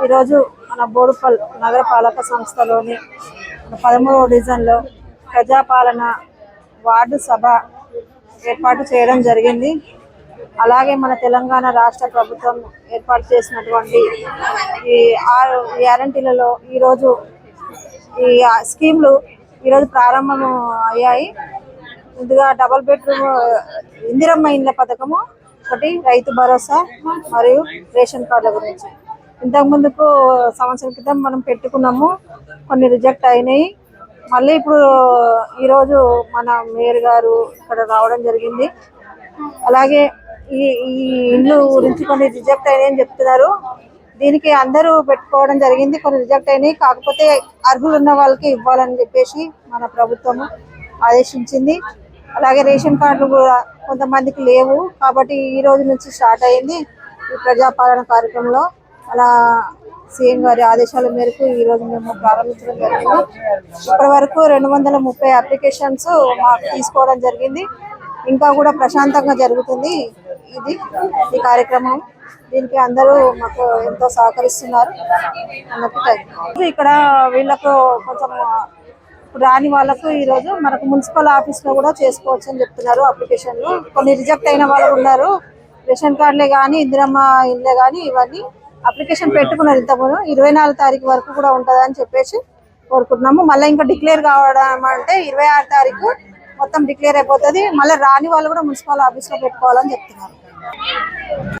ఈరోజు మన బోడుపల్ నగరపాలక సంస్థలోని పదమూడవ డివిజన్లో ప్రజాపాలన వార్డు సభ ఏర్పాటు చేయడం జరిగింది. అలాగే మన తెలంగాణ రాష్ట్ర ప్రభుత్వం ఏర్పాటు చేసినటువంటి ఈ ఆరు గ్యారంటీలలో ఈరోజు ఈ స్కీమ్లు ఈరోజు ప్రారంభం అయ్యాయి. ముందుగా డబల్ బెడ్రూమ్ ఇందిరమ్మ ఇండ్ల పథకము ఒకటి రైతు భరోసా మరియు రేషన్ కార్డుల గురించి. ఇంతకు ముందుకు సంవత్సరం క్రితం మనం పెట్టుకున్నాము. కొన్ని రిజెక్ట్ అయినాయి. మళ్ళీ ఇప్పుడు ఈరోజు మన మేయర్ గారు ఇక్కడ రావడం జరిగింది. అలాగే ఈ ఈ ఇల్లు గురించి కొన్ని రిజెక్ట్ అయినాయని చెప్తున్నారు. దీనికి అందరూ పెట్టుకోవడం జరిగింది. కొన్ని రిజెక్ట్ అయినాయి. కాకపోతే అర్హులు ఉన్న వాళ్ళకి ఇవ్వాలని చెప్పేసి మన ప్రభుత్వము ఆదేశించింది. అలాగే రేషన్ కార్డులు కూడా కొంతమందికి లేవు. కాబట్టి ఈ రోజు నుంచి స్టార్ట్ అయింది ఈ ప్రజాపాలన కార్యక్రమంలో. అలా సీఎం గారి ఆదేశాల మేరకు ఈ రోజు మేము ప్రారంభించడం జరిగింది. ఇప్పటి వరకు రెండు వందల ముప్పై అప్లికేషన్స్ మాకు తీసుకోవడం జరిగింది. ఇంకా కూడా ప్రశాంతంగా జరుగుతుంది ఇది ఈ కార్యక్రమం. దీనికి అందరూ మాకు ఎంతో సహకరిస్తున్నారు. అన్నట్టు ఇక్కడ వీళ్ళకు కొంచెం రాని వాళ్ళకు ఈరోజు మనకు మున్సిపల్ ఆఫీస్లో కూడా చేసుకోవచ్చు అని చెప్తున్నారు అప్లికేషన్లు కొన్ని రిజెక్ట్ అయిన వాళ్ళు ఉన్నారు. రేషన్ కార్డులే కానీ ఇందిరమ్మ ఇల్లే కానీ ఇవన్నీ అప్లికేషన్ పెట్టుకున్నది ఇంతకుముందు ఇరవై నాలుగు తారీఖు వరకు కూడా ఉంటుంది అని చెప్పేసి కోరుకుంటున్నాము. మళ్ళీ ఇంకా డిక్లేర్ కావడం అంటే ఇరవై ఆరు తారీఖు మొత్తం డిక్లేర్ అయిపోతుంది. మళ్ళీ రాని వాళ్ళు కూడా మున్సిపల్ ఆఫీస్లో పెట్టుకోవాలని చెప్తున్నారు.